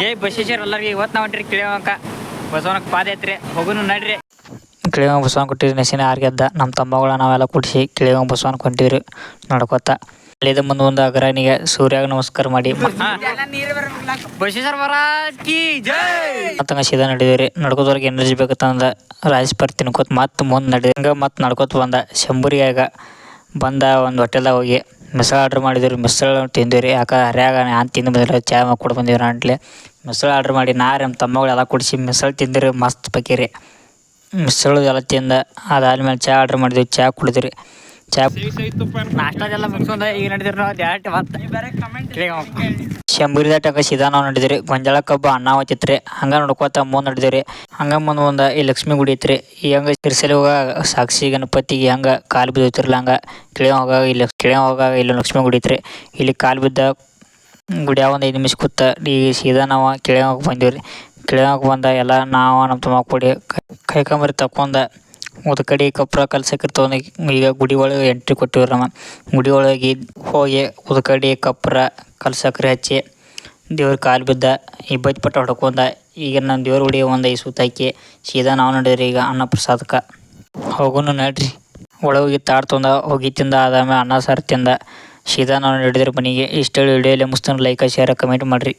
ಜೈ ಬಸವೇಶ್ವರ ಎಲ್ಲರಿಗೆ ಇವತ್ತು ನಾವು ಹೊಂಟ್ರಿ ಕಿಳಿವಂಕ. ಬಸವನಕ್ಕೆ ಪಾದಯಾತ್ರೆ ಹೋಗುನು ನಡ್ರಿ. ಕಿಳಿವಂಗ ಬಸವನ ಕೊಟ್ಟಿರಿ ನೆಸಿನ ಆರ್ಗೆದ್ದ ನಮ್ಮ ತಮ್ಮಗಳ ನಾವೆಲ್ಲ ಕೂಡಿಸಿ ಕಿಳಿವಂಗ ಬಸವನ ಕೊಂಟಿವ್ರಿ ನೋಡ್ಕೊತ. ಅಲ್ಲಿದ ಮುಂದೆ ಒಂದು ಅಗ್ರಣಿಗೆ ಸೂರ್ಯಾಗ ನಮಸ್ಕಾರ ಮಾಡಿ. ಬಸವೇಶ್ವರ ಮಹಾರಾಜ್ ಜೈ! ಮತ್ತಂಗ ಸೀದಾ ನಡೆದಿವ್ರಿ. ನಡ್ಕೋದವ್ರಿಗೆ ಎನರ್ಜಿ ಬೇಕಂದ ಪರ್ ತಿನ್ಕೋತ ಮತ್ತೆ ಮುಂದೆ ನಡೆದ. ಹಂಗೆ ಮತ್ತೆ ನಡ್ಕೋತ ಬಂದ. ಶಂಭುರಿಯಾಗ ಬಂದ ಒಂದು ಹೋಟೆಲ್ದಾಗ ಹೋಗಿ. ಮಿಸಳ ಆರ್ಡ್ರ್ ಮಾಡಿದ್ವಿ ಮಿಸಳ ರೀ ಯಾಕೆ ಹರ್ಯಾಗ ನಾನು ತಿಂದು ಬಂದಿಲ್ಲ ಚಾ ಬಂದೀವಿ ರೀ ಅಂಟ್ಲೆ. ಮಿಸಳ ಆರ್ಡ್ರ್ ಮಾಡಿ ನಾ ನಮ್ಮ ತಮ್ಮಗಳೆಲ್ಲ ಕುಡಿಸಿ ಮಿಸಳ ತಿಂದಿರಿ ಮಸ್ತ್ ಪಕೀರಿ. ಮಿಸಳು ಎಲ್ಲ ತಿಂದ ಅದಾದ್ಮೇಲೆ ಚಾ ಆರ್ಡ್ರ್ ಮಾಡಿದ್ವಿ ಚಾ ಕುಡಿದ್ರಿ. ಚಾ ನಾಷ್ಟದೆಲ್ಲ ಮುಗಿಸ್ಕೊಂಡ ಈಗ ನಡೆದಿರೋ ಡೈರೆಕ್ಟ್ ಮತ್ತೆ. ಕಿಳಿವಂಕ ಶಂಭುರಿದ ಟಕ ಸೀದಾ ನಾವು ನಡೆದಿರಿ ಗೊಂಜಾಳ ಕಬ್ಬ ಅನ್ನ ಹೋಗ್ತಿತ್ರಿ ಹಂಗೆ ನೋಡ್ಕೊತ ಮುಂದೆ ನಡೆದಿವ್ರಿ ಹಂಗೆ ಮುಂದೆ ಒಂದು ಈ ಲಕ್ಷ್ಮಿ ಗುಡಿ ಐತ್ರಿ. ಈ ಹಂಗೆ ತಿರ್ಸಲಿ ಹೋಗ ಸಾಕ್ಷಿ, ಗಣಪತಿಗೆ ಹಂಗೆ ಕಾಲು ಬಿದ್ದೋತಿರ್ಲ ಹಂಗೆ. ಕಿಳಿಯ ಹೋಗಾಗ ಇಲ್ಲಿ ಕಿಳಿಯ ಹೋಗಾಗ ಇಲ್ಲಿ ಲಕ್ಷ್ಮಿ ಗುಡಿ ಐತ್ರಿ. ಇಲ್ಲಿ ಕಾಲು ಬಿದ್ದ ಗುಡಿಯಾಗ ಒಂದು ಐದು ನಿಮಿಷ ಕೂತ ಈ ಸೀದಾ ನಾವು ಕಿಳಿಯ ಹೋಗಿ ರೀ ಕಿಳಿಯ ಹೋಗಿ ಬಂದ ಎಲ್ಲ ನಾವು ನಮ್ಮ ತಮ್ಮ ಕೂಡಿ. ಕೈ ಕಂಬರಿ ತಕೊಂಡ ಕಡೆ ಕಪ್ರ ಕಲ್ಸಕ್ಕೆ ತೊಗೊಂಡು ಈಗ ಗುಡಿ ಒಳಗೆ ಎಂಟ್ರಿ ಕೊಟ್ಟಿವ್ರಿ ನಮ್ಮ ಗುಡಿ ಒಳಗೆ ಹೋಗಿ ಉದಕಡಿ ಕಪ್ರ ಕಲ್ಸಕ್ರಿ ಹಚ್ಚಿ ದೇವ್ರ ಕಾಲು ಬಿದ್ದ, ಇಬ್ಬತ್ತು ಪಟ್ಟ ಹೊಡ್ಕೊಂಡ. ಈಗ ನಮ್ಮ ದೇವ್ರ ಹುಡಿ ಒಂದು ಐದು ಸುತ್ತ ಹಾಕಿ ಸೀದಾ ನಾವು ನಡೆದ್ರಿ ಈಗ ಅನ್ನ ಪ್ರಸಾದಕ್ಕೆ. ಹೋಗುನು ನಡ್ರಿ. ಒಳಗೆ ತಾಡ್ ತಂದ, ಹೋಗಿ ತಿಂದ ಆದಾಮೇಲೆ ಅನ್ನ ಸಾರು ತಿಂದ. ಸೀದಾ ನಾವು ನಡೆದ್ರೆ ಮನೆಗೆ ವಿಡಿಯೋ ವಿಡಿಯೋಲಿ ಮುಸ್ತನ ಲೈಕ್ ಶೇರ್ ಕಮೆಂಟ್ ಮಾಡಿರಿ.